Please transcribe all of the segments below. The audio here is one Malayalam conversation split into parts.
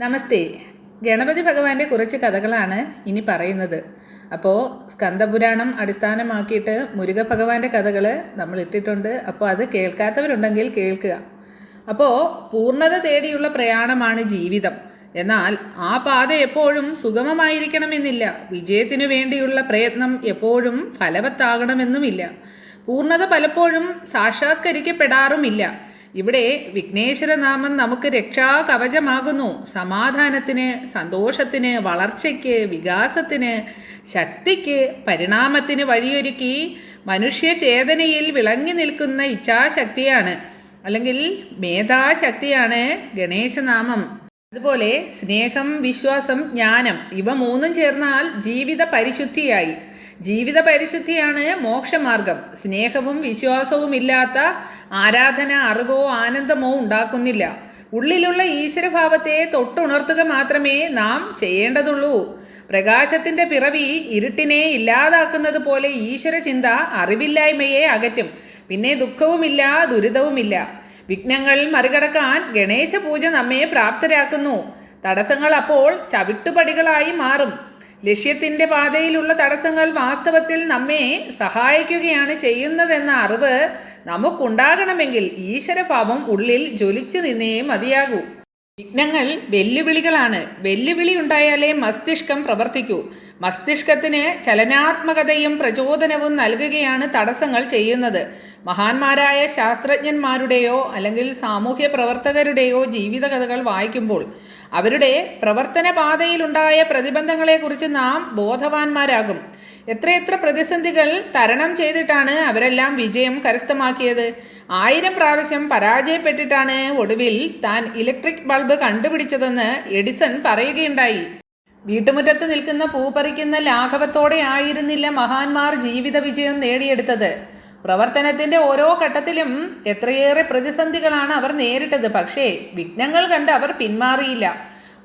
നമസ്തേ. ഗണപതി ഭഗവാന്റെ കുറച്ച് കഥകളാണ് ഇനി പറയുന്നത്. അപ്പോൾ സ്കന്ദപുരാണം അടിസ്ഥാനമാക്കിയിട്ട് മുരുക ഭഗവാന്റെ കഥകൾ നമ്മൾ ഇട്ടിട്ടുണ്ട്. അപ്പോൾ അത് കേൾക്കാത്തവരുണ്ടെങ്കിൽ കേൾക്കുക. അപ്പോൾ പൂർണത തേടിയുള്ള പ്രയാണമാണ് ജീവിതം. എന്നാൽ ആ പാത എപ്പോഴും സുഗമമായിരിക്കണമെന്നില്ല. വിജയത്തിനു വേണ്ടിയുള്ള പ്രയത്നം എപ്പോഴും ഫലവത്താകണമെന്നുമില്ല. പൂർണത പലപ്പോഴും സാക്ഷാത്കരിക്കപ്പെടാറുമില്ല. ഇവിടെ വിഘ്നേശ്വരനാമം നമുക്ക് രക്ഷാ കവചമാകുന്നു സമാധാനത്തിന് സന്തോഷത്തിന് വളർച്ചയ്ക്ക് വികാസത്തിന് ശക്തിക്ക് പരിണാമത്തിന് വഴിയൊരുക്കി മനുഷ്യചേതനയിൽ വിളങ്ങി നിൽക്കുന്ന ഇച്ഛാശക്തിയാണ്. അല്ലെങ്കിൽ മേധാശക്തിയാണ് ഗണേശനാമം. അതുപോലെ സ്നേഹം വിശ്വാസം ജ്ഞാനം ഇവ മൂന്നും ചേർന്നാൽ ജീവിത പരിശുദ്ധിയായി. ജീവിത പരിശുദ്ധിയാണ് മോക്ഷമാർഗം. സ്നേഹവും വിശ്വാസവും ഇല്ലാത്ത ആരാധന അറിവോ ആനന്ദമോ ഉണ്ടാക്കുന്നില്ല. ഉള്ളിലുള്ള ഈശ്വരഭാവത്തെ തൊട്ടുണർത്തുക മാത്രമേ നാം ചെയ്യേണ്ടതുള്ളൂ. പ്രകാശത്തിന്റെ പിറവി ഇരുട്ടിനെ ഇല്ലാതാക്കുന്നത് പോലെ ഈശ്വര ചിന്ത അറിവില്ലായ്മയെ അകറ്റും. പിന്നെ ദുഃഖവുമില്ല ദുരിതവുമില്ല. വിഘ്നങ്ങൾ മറികടക്കാൻ ഗണേശ പൂജ നമ്മെ പ്രാപ്തരാക്കുന്നു. തടസ്സങ്ങൾ അപ്പോൾ ചവിട്ടുപടികളായി മാറും. ലക്ഷ്യത്തിന്റെ പാതയിലുള്ള തടസ്സങ്ങൾ വാസ്തവത്തിൽ നമ്മെ സഹായിക്കുകയാണ് ചെയ്യുന്നതെന്ന അറിവ് നമുക്കുണ്ടാകണമെങ്കിൽ ഈശ്വരഭാവം ഉള്ളിൽ ജ്വലിച്ചു നിന്നേ മതിയാകൂ. വിഘ്നങ്ങൾ വെല്ലുവിളികളാണ്. വെല്ലുവിളി ഉണ്ടായാലേ മസ്തിഷ്കം പ്രവർത്തിക്കൂ. മസ്തിഷ്കത്തിന് ചലനാത്മകതയും പ്രചോദനവും നൽകുകയാണ് തടസ്സങ്ങൾ ചെയ്യുന്നത്. മഹാന്മാരായ ശാസ്ത്രജ്ഞന്മാരുടെയോ അല്ലെങ്കിൽ സാമൂഹ്യ പ്രവർത്തകരുടെയോ ജീവിതകഥകൾ വായിക്കുമ്പോൾ അവരുടെ പ്രവർത്തന പാതയിലുണ്ടായ പ്രതിബന്ധങ്ങളെക്കുറിച്ച് നാം ബോധവാന്മാരാകും. എത്രയെത്ര പ്രതിസന്ധികൾ തരണം ചെയ്തിട്ടാണ് അവരെല്ലാം വിജയം കരസ്ഥമാക്കിയത്. ആയിരം പ്രാവശ്യം പരാജയപ്പെട്ടിട്ടാണ് ഒടുവിൽ താൻ ഇലക്ട്രിക് ബൾബ് കണ്ടുപിടിച്ചതെന്ന് എഡിസൺ പറയുകയുണ്ടായി. വീട്ടുമുറ്റത്ത് നിൽക്കുന്ന പൂ പറിക്കുന്ന ലാഘവത്തോടെ ആയിരുന്നില്ല മഹാന്മാർ ജീവിത വിജയം നേടിയെടുത്തത്. പ്രവർത്തനത്തിന്റെ ഓരോ ഘട്ടത്തിലും എത്രയേറെ പ്രതിസന്ധികളാണ് അവർ നേരിട്ടത്. പക്ഷേ വിഘ്നങ്ങൾ കണ്ട് അവർ പിന്മാറിയില്ല.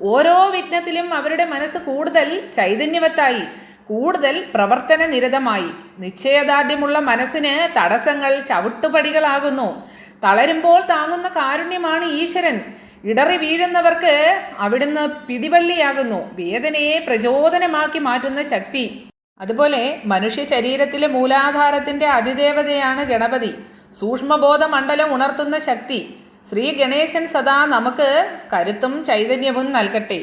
ഓരോ വിഘ്നത്തിലും അവരുടെ മനസ്സ് കൂടുതൽ ചൈതന്യവത്തായി കൂടുതൽ പ്രവർത്തന നിരതമായി നിശ്ചയദാർഢ്യമുള്ള മനസ്സിന് തടസ്സങ്ങൾ ചവിട്ടുപടികളാകുന്നു. തളരുമ്പോൾ താങ്ങുന്ന കാരുണ്യമാണ് ഈശ്വരൻ. ഇടറി വീഴുന്നവർക്ക് അവിടുന്ന് പിടിവള്ളിയാകുന്നു. വേദനയെ പ്രചോദനമാക്കി മാറ്റുന്ന ശക്തി. അതുപോലെ മനുഷ്യ ശരീരത്തിലെ മൂലാധാരത്തിന്റെ അതിദേവതയാണ് ഗണപതി. സൂക്ഷ്മബോധ മണ്ഡലം ഉണർത്തുന്ന ശക്തി. ശ്രീ ഗണേശൻ സദാ നമുക്ക് കരുത്തും ചൈതന്യവും നൽകട്ടെ.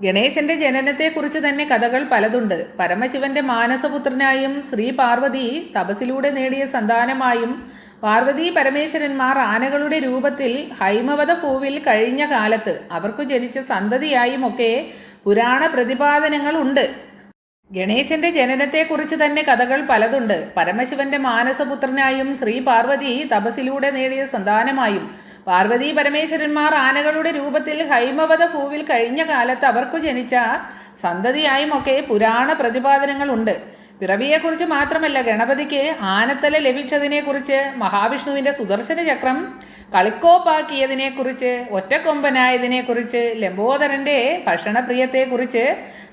ഗണേശന്റെ ജനനത്തെക്കുറിച്ച് തന്നെ കഥകൾ പലതുണ്ട്. പരമശിവന്റെ മാനസപുത്രനായും ശ്രീ പാർവതി തപസിലൂടെ നേടിയ സന്താനമായും പാർവതി പരമേശ്വരന്മാർ ആനകളുടെ രൂപത്തിൽ ഹൈമവത പൂവിൽ കഴിഞ്ഞ കാലത്ത് അവർക്കു ജനിച്ച സന്തതിയായും ഒക്കെ പുരാണ പ്രതിപാദനങ്ങൾ ഉണ്ട് ഗണേശന്റെ ജനനത്തെക്കുറിച്ച് തന്നെ കഥകൾ പലതുണ്ട്. പരമശിവന്റെ മാനസപുത്രനായും ശ്രീ പാർവതി തപസിലൂടെ നേടിയ സന്താനമായും പാർവതി പരമേശ്വരന്മാർ ആനകളുടെ രൂപത്തിൽ ഹൈമവത പൂവിൽ കഴിഞ്ഞ കാലത്ത് അവർക്കു ജനിച്ച സന്തതിയായും ഒക്കെ പുരാണ പ്രതിപാദനങ്ങളുണ്ട്. പിറവിയെക്കുറിച്ച് മാത്രമല്ല ഗണപതിക്ക് ആനത്തല ലഭിച്ചതിനെക്കുറിച്ച് മഹാവിഷ്ണുവിന്റെ സുദർശന ചക്രം കളിക്കോപ്പാക്കിയതിനെക്കുറിച്ച് ഒറ്റക്കൊമ്പനായതിനെക്കുറിച്ച് ലംബോദരന്റെ ഭക്ഷണപ്രിയത്തെക്കുറിച്ച്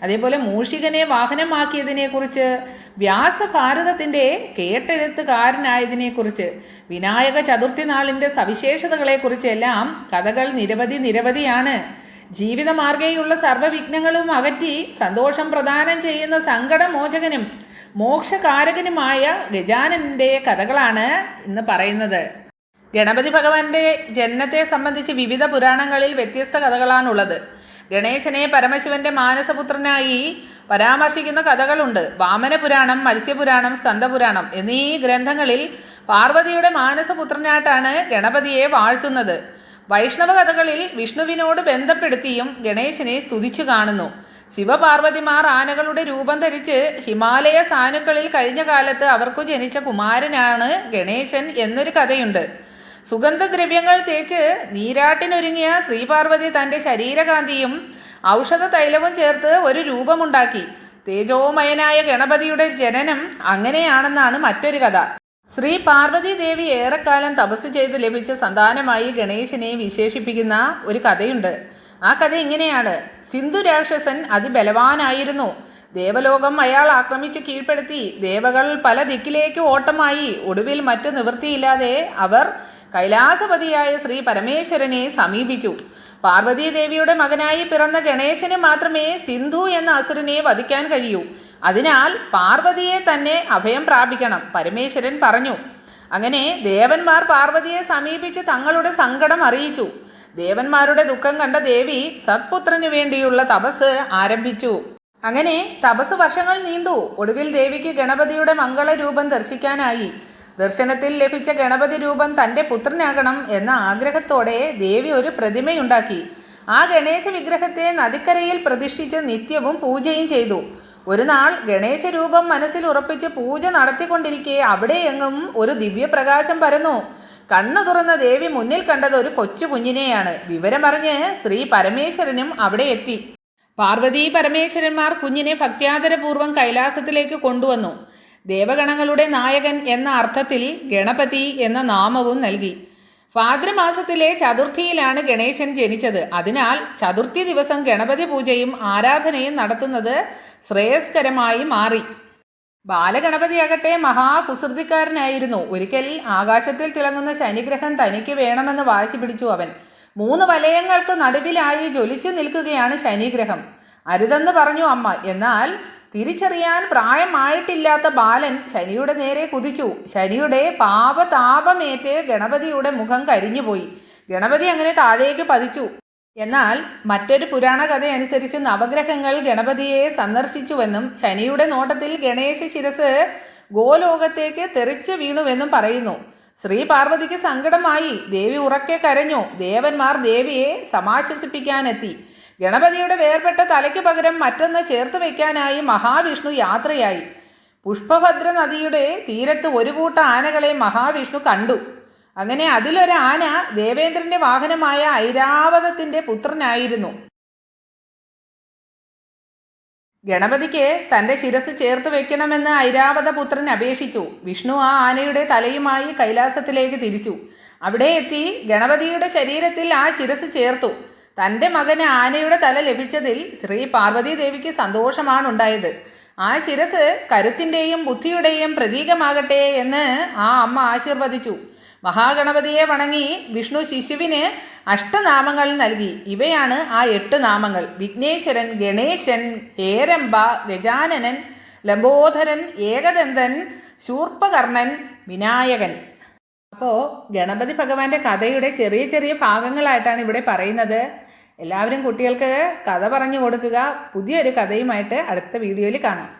അതേപോലെ മൂഷികനെ വാഹനമാക്കിയതിനെക്കുറിച്ച് വ്യാസഭാരതത്തിന്റെ കേട്ടെഴുത്തുകാരനായതിനെക്കുറിച്ച് വിനായക ചതുർത്ഥി നാളിന്റെ സവിശേഷതകളെക്കുറിച്ച് എല്ലാം കഥകൾ നിരവധി നിരവധിയാണ്. ജീവിതമാർഗേയുള്ള സർവവിഘ്നങ്ങളും അകറ്റി സന്തോഷം പ്രദാനം ചെയ്യുന്ന സങ്കടമോചകനും മോക്ഷകാരകനുമായ ഗജാനന്റെ കഥകളാണ് ഇന്ന് പറയുന്നത്. ഗണപതി ഭഗവാന്റെ ജനനത്തെ സംബന്ധിച്ച് വിവിധ പുരാണങ്ങളിൽ വ്യത്യസ്ത കഥകളാണുള്ളത്. ഗണേശനെ പരമശിവന്റെ മാനസപുത്രനായി പരാമർശിക്കുന്ന കഥകളുണ്ട്. വാമനപുരാണം മത്സ്യപുരാണം സ്കന്ദപുരാണം എന്നീ ഗ്രന്ഥങ്ങളിൽ പാർവതിയുടെ മാനസപുത്രനായിട്ടാണ് ഗണപതിയെ വാഴ്ത്തുന്നത്. വൈഷ്ണവ കഥകളിൽ വിഷ്ണുവിനോട് ബന്ധപ്പെടുത്തിയും ഗണേശനെ സ്തുതിച്ചു കാണുന്നു. ശിവപാർവതിമാർ ആനകളുടെ രൂപം ധരിച്ച് ഹിമാലയ സാനുക്കളിൽ കഴിഞ്ഞ കാലത്ത് അവർക്കു ജനിച്ച കുമാരനാണ് ഗണേശൻ എന്നൊരു കഥയുണ്ട്. സുഗന്ധദ്രവ്യങ്ങൾ തേച്ച് നീരാട്ടിനൊരുങ്ങിയ ശ്രീപാർവതി തന്റെ ശരീരകാന്തിയും ഔഷധ തൈലവും ചേർത്ത് ഒരു രൂപമുണ്ടാക്കി. തേജോമയനായ ഗണപതിയുടെ ജനനം അങ്ങനെയാണെന്നാണ് മറ്റൊരു കഥ. ശ്രീ പാർവതി ദേവി ഏറെക്കാലം തപസ് ചെയ്ത് ലഭിച്ച സന്താനമായി ഗണേശനെ വിശേഷിപ്പിക്കുന്ന ഒരു കഥയുണ്ട്. ആ കഥ ഇങ്ങനെയാണ്. സിന്ധു രാക്ഷസൻ അതിബലവാനായിരുന്നു. ദേവലോകം അയാൾ ആക്രമിച്ച് കീഴ്പ്പെടുത്തി. ദേവകൾ പല ദിക്കിലേക്ക് ഓട്ടമായി. ഒടുവിൽ മറ്റു നിവൃത്തിയില്ലാതെ അവർ കൈലാസപതിയായ ശ്രീ പരമേശ്വരനെ സമീപിച്ചു. പാർവതീദേവിയുടെ മകനായി പിറന്ന ഗണേശന് മാത്രമേ സിന്ധു എന്ന അസുരനെ വധിക്കാൻ കഴിയൂ. അതിനാൽ പാർവതിയെ തന്നെ അഭയം പ്രാപിക്കണം പരമേശ്വരൻ പറഞ്ഞു. അങ്ങനെ ദേവന്മാർ പാർവതിയെ സമീപിച്ച് തങ്ങളുടെ സങ്കടം അറിയിച്ചു. ദേവന്മാരുടെ ദുഃഖം കണ്ട ദേവി സത്പുത്രന് വേണ്ടിയുള്ള തപസ് ആരംഭിച്ചു. അങ്ങനെ തപസ് വർഷങ്ങൾ നീണ്ടു. ഒടുവിൽ ദേവിക്ക് ഗണപതിയുടെ മംഗളരൂപം ദർശിക്കാനായി. ദർശനത്തിൽ ലഭിച്ച ഗണപതി രൂപം തന്റെ പുത്രനാകണം എന്ന ആഗ്രഹത്തോടെ ദേവി ഒരു പ്രതിമയുണ്ടാക്കി. ആ ഗണേശ വിഗ്രഹത്തെ നദിക്കരയിൽ പ്രതിഷ്ഠിച്ച് നിത്യവും പൂജയും ചെയ്തു. ഒരു നാൾ ഗണേശ രൂപം മനസ്സിൽ ഉറപ്പിച്ച് പൂജ നടത്തിക്കൊണ്ടിരിക്കെ അവിടെയെങ്ങും ഒരു ദിവ്യപ്രകാശം പരന്നു. കണ്ണു തുറന്ന ദേവി മുന്നിൽ കണ്ടത് ഒരു കൊച്ചു കുഞ്ഞിനെയാണ്. വിവരമറിഞ്ഞ് ശ്രീ പരമേശ്വരനും അവിടെ എത്തി. പാർവതി പരമേശ്വരന്മാർ കുഞ്ഞിനെ ഭക്ത്യാദരപൂർവം കൈലാസത്തിലേക്ക് കൊണ്ടുവന്നു. ദേവഗണങ്ങളുടെ നായകൻ എന്ന അർത്ഥത്തിൽ ഗണപതി എന്ന നാമവും നൽകി. ഭാദ്രമാസത്തിലെ ചതുർത്ഥിയിലാണ് ഗണേശൻ ജനിച്ചത്. അതിനാൽ ചതുർത്ഥി ദിവസം ഗണപതി പൂജയും ആരാധനയും നടത്തുന്നത് ശ്രേയസ്കരമായി മാറി. ബാലഗണപതിയാകട്ടെ മഹാകുസൃതിക്കാരനായിരുന്നു. ഒരിക്കൽ ആകാശത്തിൽ തിളങ്ങുന്ന ശനിഗ്രഹം തനിക്ക് വേണമെന്ന് വാശി പിടിച്ചു അവൻ. മൂന്ന് വലയങ്ങൾക്ക് നടുവിലായി ജ്വലിച്ചു നിൽക്കുകയാണ് ശനിഗ്രഹം. അരുതെന്ന് പറഞ്ഞു അമ്മ. എന്നാൽ തിരിച്ചറിയാൻ പ്രായമായിട്ടില്ലാത്ത ബാലൻ ശനിയുടെ നേരെ കുതിച്ചു. ശനിയുടെ പാപതാപമേറ്റ് ഗണപതിയുടെ മുഖം കരിഞ്ഞുപോയി. ഗണപതി അങ്ങനെ താഴേക്ക് പതിച്ചു. എന്നാൽ മറ്റൊരു പുരാണ കഥ അനുസരിച്ച് നവഗ്രഹങ്ങൾ ഗണപതിയെ സന്ദർശിച്ചുവെന്നും ശനിയുടെ നോട്ടത്തിൽ ഗണേശ ശിരസ് ഗോലോകത്തേക്ക് തെറിച്ച് വീണുവെന്നും പറയുന്നു. ശ്രീ പാർവതിക്ക് സങ്കടമായി. ദേവി ഉറക്കെ കരഞ്ഞു. ദേവന്മാർ ദേവിയെ സമാശ്വസിപ്പിക്കാനെത്തി. ഗണപതിയുടെ വേർപെട്ട തലയ്ക്ക് പകരം മറ്റൊന്ന് ചേർത്ത് വയ്ക്കാനായി മഹാവിഷ്ണു യാത്രയായി. പുഷ്പഭദ്ര നദിയുടെ തീരത്ത് ഒരു കൂട്ട ആനകളെ മഹാവിഷ്ണു കണ്ടു. അങ്ങനെ അതിലൊരു ആന ദേവേന്ദ്രന്റെ വാഹനമായ ഐരാവതത്തിന്റെ പുത്രനായിരുന്നു. ഗണപതിക്ക് തന്റെ ശിരസ് ചേർത്ത് വെക്കണമെന്ന് ഐരാവത പുത്രൻ അപേക്ഷിച്ചു. വിഷ്ണു ആ ആനയുടെ തലയുമായി കൈലാസത്തിലേക്ക് തിരിച്ചു. അവിടെ എത്തി ഗണപതിയുടെ ശരീരത്തിൽ ആ ശിരസ് ചേർത്തു. തന്റെ മകന് ആനയുടെ തല ലഭിച്ചതിൽ ശ്രീ പാർവതി ദേവിക്ക് സന്തോഷമാണ് ഉണ്ടായത് ആ ശിരസ് കരുത്തിന്റെയും ബുദ്ധിയുടെയും പ്രതീകമാകട്ടെ എന്ന് ആ അമ്മ ആശീർവദിച്ചു. മഹാഗണപതിയെ വണങ്ങി വിഷ്ണു ശിശുവിന് അഷ്ടനാമങ്ങൾ നൽകി. ഇവയാണ് ആ എട്ട് നാമങ്ങൾ. വിഘ്നേശ്വരൻ ഗണേശൻ ഹേരംബ ഗജാനനൻ ലംബോധരൻ ഏകദന്തൻ ശൂർപ്പകർണൻ വിനായകൻ. അപ്പോൾ ഗണപതി ഭഗവാന്റെ കഥയുടെ ചെറിയ ചെറിയ ഭാഗങ്ങളായിട്ടാണ് ഇവിടെ പറയുന്നത്. എല്ലാവരും കുട്ടികൾക്ക് കഥ പറഞ്ഞു കൊടുക്കുക. പുതിയൊരു കഥയുമായിട്ട് അടുത്ത വീഡിയോയിൽ കാണാം.